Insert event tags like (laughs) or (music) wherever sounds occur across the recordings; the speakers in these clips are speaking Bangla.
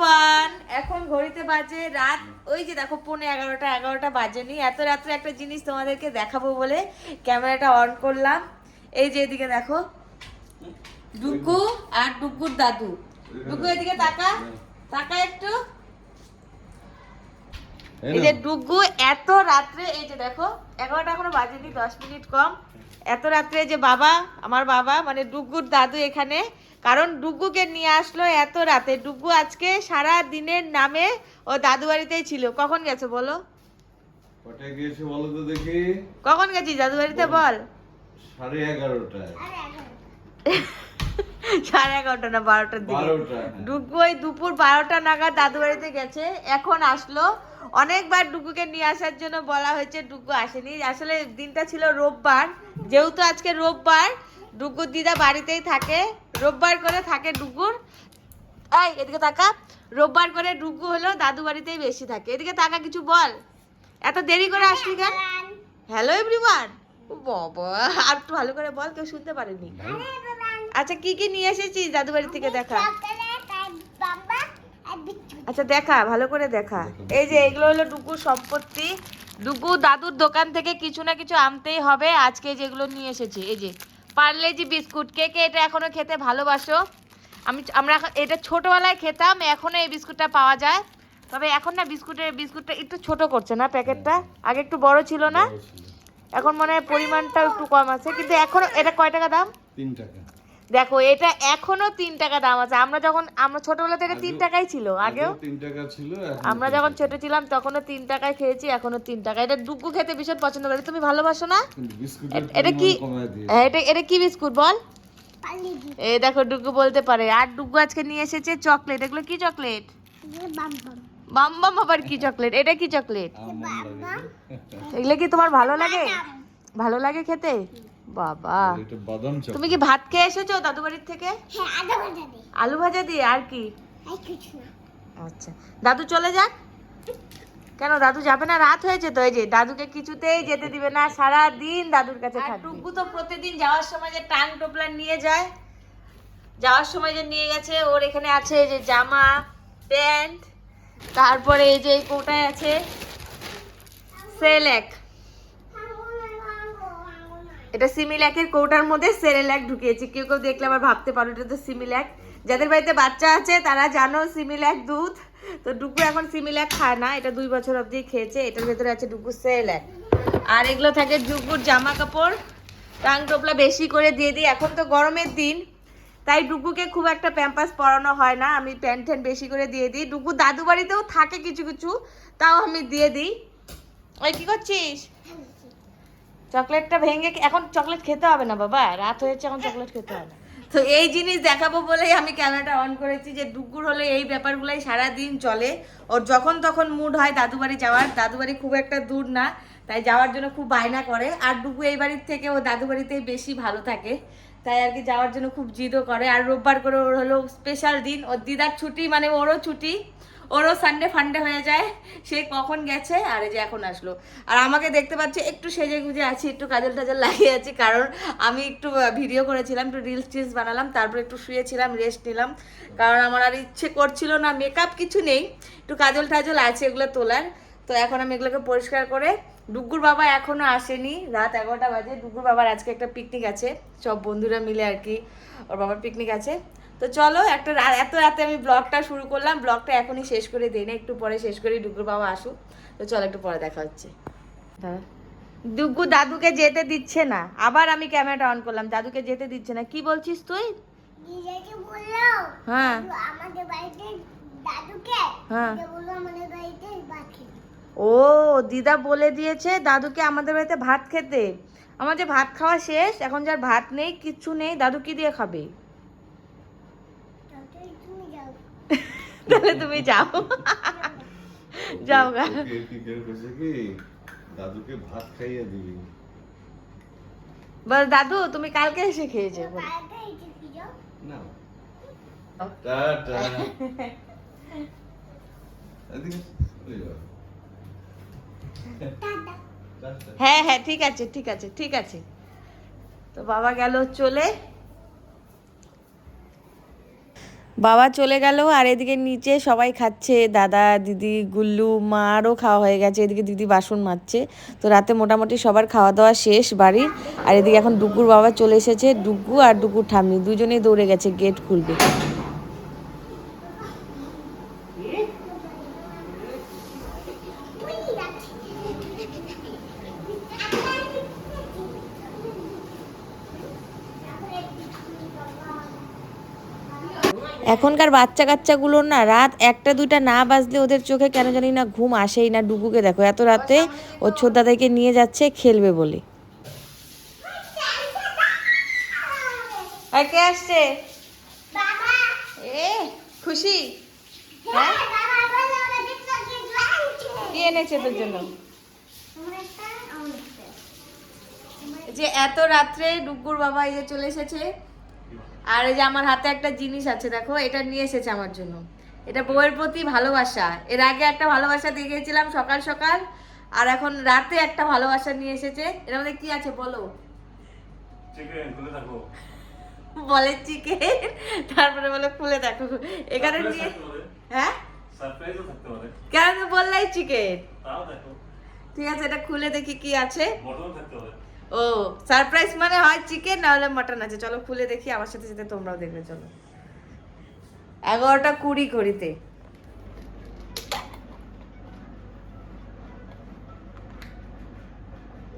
এভরিওয়ান এখন ঘড়িতে বাজে রাত ওই যে দেখো পৌনে এগারোটা এগারোটা বাজেনি। এত রাত্রে একটা জিনিস তোমাদেরকে দেখাবো বলে ক্যামেরাটা অন করলাম। এই যে এদিকে দেখো ডুগু আর ডুগুর দাদু। ডুগু এদিকে তাকা। তাকা একটু। এই যে ডুগু এত রাত্রে এই যে দেখো এগারোটা এখনও বাজেনি দশ মিনিট কম। এত রাত্রে যে বাবা আমার বাবা মানে ডুগুর দাদু এখানে কারণ ডুগুকে নিয়ে আসলো এত রাতে। ডুগু আজকে সারা দিনের নামে ও দাদু বাড়িতেই ছিল। কখন গেছে বলো? কটায় গিয়েছে বলো তো দেখি। কখন গেছিস দাদু বাড়িতে বল। সাড়ে এগারোটায়। (laughs) সাড়ে এগারোটা না বারোটার দিকে। বারোটা। ডুগু ওই দুপুর বারোটা নাগাদ দাদু বাড়িতে গেছে। এখন আসলো। অনেকবার ডুগুকে নিয়ে আসার জন্য বলা হয়েছে ডুগু আসেনি। আসলে দিনটা ছিল রোববার। যেহেতু আজকে রোববার ডুগুর দিদা বাড়িতেই থাকে, রোববার করে থাকে ডুগুর। এই, এদিকে তাকা। রোববার করে ডুগু হলো দাদু বাড়িতেই বেশি থাকে। এদিকে তাকা, কিছু বল। এত দেরি করে আসলি কেন? হ্যালো এভরিওয়ান বাবা, আর একটু ভালো করে বল, কেউ শুনতে পারেনি। আচ্ছা কি কি নিয়ে এসেছিস দাদু বাড়ি থেকে দেখা? আচ্ছা দেখা, ভালো করে দেখা। এই যে, এগুলো হলো ডুগু সম্পত্তি। ডুগু দাদুর দোকান থেকে কিছু না কিছু আনতেই হবে। আজকে যেগুলো নিয়ে এসেছে, এই যে পার্লেজি বিস্কুট কে কে এটা এখনও খেতে ভালোবাসো। আমি আমরা এখন- এটা ছোটোবেলায় খেতাম এখনও এই বিস্কুটটা পাওয়া যায়। তবে এখন না বিস্কুটের বিস্কুটটা একটু ছোট করছে না প্যাকেটটা? আগে একটু বড় ছিল না? এখন মনে হয় পরিমাণটাও একটু কম আছে। কিন্তু এখনও এটা কয় টাকা দাম? তিন টাকা। দেখো এটা এখনও তিন টাকা দাম আছে। আমরা যখন আমরা ছোটবেলা থেকে তিন টাকাই ছিল আগেও। তিন টাকা ছিল আমরা যখন। ছোট ছিলাম তখনও তিন টাকায় খেয়েছি এখনও তিন টাকা এটা ডুগু খেতে ভীষণ পছন্দ করে। তুমি ভালোবাসো না? এটা কি হ্যাঁ, এটা এটা কি বিস্কুট বল? এই দেখো ডুগু বলতে পারে। আর ডুগু আজকে নিয়ে এসেছে চকলেট। এগুলো কি চকলেট? বাম বাম। আবার কি চকলেট? এটা কি চকলেট? এগুলো কি তোমার ভালো লাগে? ভালো লাগে খেতে? বাবা। বাদাম তুমি কি ভাত খেয়ে এসেছ দাদু বাড়ির থেকে আলু ভাজা দিয়ে আর কি? আচ্ছা। দাদু চলে যাক? কেন দাদু যাবে না? রাত হয়েছে তো এই যে দাদুকে কিছুতেই যেতে দিবে না। সারা দিন দাদুর কাছে থাকবে। টুকু তো প্রতিদিন যাওয়ার সময় যে টাং টোপলা নিয়ে যায়। যাওয়ার সময় যে নিয়ে গেছে ওর এখানে আছে যে জামা প্যান্ট তারপরে এই যে এই কোটায় আছে। সেলেক। এটা সিমিল্যাকের কৌটার মধ্যে সেরেল্যাক ঢুকিয়েছি। কেউ কেউ দেখলে আবার ভাবতে পারো, এটা তো সিমিল্যাক যাদের বাড়িতে বাচ্চা আছে, তারা জানো সিমিল্যাক দুধ। তো ডুকু এখন সিমিল্যাক খায় না, এটা দুই বছর অবধি খেয়েছে, এটার ভেতরে আছে ডুকু সেরেল্যাক আর এগুলো থাকে ডুকুর জামা কাপড় টাং টোপলা বেশি করে দিয়ে দিই। এখন তো গরমের দিন, তাই ডুকুকে খুব একটা প্যাম্পাস পরানো হয় না। আমি প্যান্ট ট্যান্ট বেশি করে দিয়ে দিই। ডুকু দাদু বাড়িতেও থাকে কিছু কিছু, তাও আমি দিয়ে দিই। ওই কি করছিস? চকলেটটা ভেঙে এখন চকলেট খেতে হবে না বাবা, রাত হয়েছে, এখন চকলেট খেতে হবে। তো এই জিনিস দেখাবো বলেই আমি ক্যামেরাটা অন করেছি যে ডুগুর হলে এই ব্যাপারগুলোই সারা দিন চলে। ওর যখন তখন মুড হয় দাদু বাড়ি যাওয়ার। দাদু বাড়ি খুব একটা দূর না, তাই যাওয়ার জন্য খুব বায়না করে। আর ডুগু এই বাড়ির থেকে ও দাদু বাড়িতেই বেশি ভালো থাকে, তাই আর কি যাওয়ার জন্য খুব জিদও করে। আর রোববার করে ওর হলো স্পেশাল দিন। ওর দিদার ছুটি মানে ওরও ছুটি। ওরও সানডে ফান্ডে হয়ে যায়। সে কখন গেছে? আর এই যে এখন আসলো। আর আমাকে দেখতে পাচ্ছে, একটু সেজে গুজে আছি, একটু কাজল টাজল লাগিয়ে আছি, কারণ আমি একটু ভিডিও করেছিলাম, একটু রিলস টিলস বানালাম, তারপরে একটু শুয়েছিলাম রেস্ট নিলাম। কারণ আমার আর ইচ্ছে করছিল না মেকআপ কিছু নেই, একটু কাজল টাজল আছে এগুলো তোলার। তো এখন আমি এগুলোকে পরিষ্কার করে ডুগুর বাবা এখনও আসেনি। রাত এগারোটা বাজে। ডুগুর বাবার আজকে একটা পিকনিক আছে। সব বন্ধুরা মিলে আর কি ওর বাবার পিকনিক আছে। তো চলো একটা এত রাতে আমি ব্লগটা শুরু করলাম। ব্লগটা এখনই শেষ করে দিই না। একটু পরে শেষ করে ডুগুর বাবা আসুক। তো চলো একটু পরে দেখা হচ্ছে। ডুগু দাদুকে যেতে দিচ্ছে না। আবার আমি ক্যামেরাটা অন করলাম। দাদুকে যেতে দিচ্ছে না। কি বলছিস তুই? হ্যাঁ। আমাদের বাড়িতে দাদুকে? হ্যাঁ। আমাদের বাড়িতে ও দিদা বলে দিয়েছে দাদুকে আমাদের বাড়িতে ভাত খেতে। আমার যে ভাত খাওয়া শেষ এখন যার ভাত নেই কিচ্ছু নেই দাদু কি দিয়ে খাবে? তাহলে তুমি যাও। যাও গা। দাদুকে ভাত খাইয়ে দিবি বল দাদু তুমি কালকে এসে খেয়েছো না টাটা। এদিকে। (laughs) হ্যাঁ হ্যাঁ ঠিক আছে ঠিক আছে ঠিক আছে। তো বাবা গেল চলে। বাবা চলে গেল আর এদিকে নিচে সবাই খাচ্ছে। দাদা, দিদি, গুল্লু, মারও খাওয়া হয়ে গেছে। এদিকে দিদি বাসন মাজছে। তো রাতে মোটামুটি সবার খাওয়া দাওয়া শেষ বাড়ির। আর এদিকে এখন ডুগুর বাবা চলে এসেছে ডুগু আর ডুগুর ঠাম্মি। দুজনেই দৌড়ে গেছে, গেট খুলবে। এখনকার বাচ্চা কাচ্চাগুলোর না রাত একটা, দুইটা না বাজলে ওদের চোখে কেন জানি না ঘুম আসেই না। ডুবুকে দেখো, এত রাতে ও ছোট দাদাকে নিয়ে যাচ্ছে খেলবে বলে। আর কে আসছে? এ, খুশি? হ্যাঁ? কি এনেছে তোর জন্য? যে এত রাত্রে ডুগুর বাবা এই যে চলে এসেছে। আর এই যে আমার হাতে একটা জিনিস আছে দেখো এটা নিয়ে এসেছে আমার জন্য। এটা বউয়ের প্রতি ভালোবাসা। এর আগে একটা ভালোবাসা দিয়ে গেছিলাম সকাল সকাল আর এখন রাতে একটা ভালোবাসা নিয়ে এসেছে। এর মধ্যে কি আছে বলো? বলে চিকেন তারপরে বলে খুলে দেখো। এখানে নিয়ে হ্যাঁ? কেন বললাই চিকেন ঠিক আছে এটা খুলে দেখি কি আছে। ও সারপ্রাইজ মানে হয় চিকেন না হলে মাটন আছে। চলো খুলে দেখি আমার সাথে সাথে তোমরাও দেখবে চলো। এগারোটা কুড়ি করিতে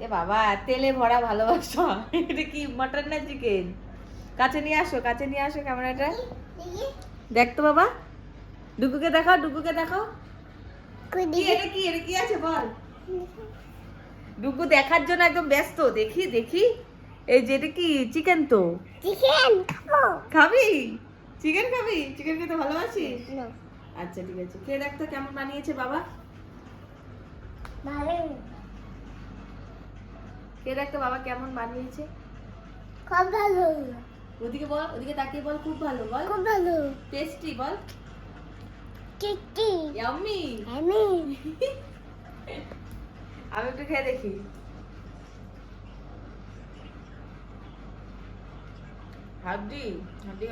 এ বাবা তেলে ভরা ভালোবাসা। এটা কি মাটন না চিকেন কাছে নিয়ে আসো কাছে নিয়ে আসো ক্যামেরাটা। দেখি দেখ তো বাবা। ডুকুকে দেখাও ডুকুকে দেখাও। কি এটা কি এটা কি আছে বল? ডুকু দেখার জন্য একদম ব্যস্ত। দেখি দেখি। এই যে এটা কি? চিকেন তো। চিকেন খাব। চিকেন খাবি? চিকেন খেতে ভালোবাসিস? না। আচ্ছা ঠিক আছে। কে দেখতো কেমন বানিয়েছে বাবা। ভালো। কে দেখতো বাবা কেমন বানিয়েছে। খুব ভালো। ওদিকে বল ওদিকে তাকিয়ে বল খুব ভালো। বল। খুব ভালো। টেস্টি বল। টিটি ইয়াম্মি আমি আমি একটু খেয়ে দেখি। হাড্ডি হাড্ডি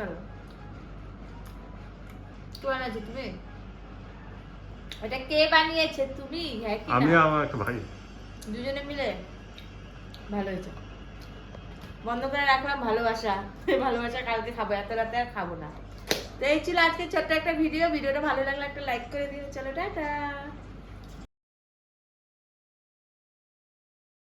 তুমি? ওটা কে বানিয়েছে তুমি? হ্যাঁ কি আমি আমার একটা ভাই। দুজনে মিলে? ভালো হয়েছে। বন্ধ করে রাখলাম ভালোবাসা। ভালোবাসা কালকে খাব এত রাতে আর খাব না। তো এই ছিল আজকে ছোট্ট একটা ভিডিও। ভিডিওটা ভালো লাগলে একটা লাইক করে দিও। চলো টাটা।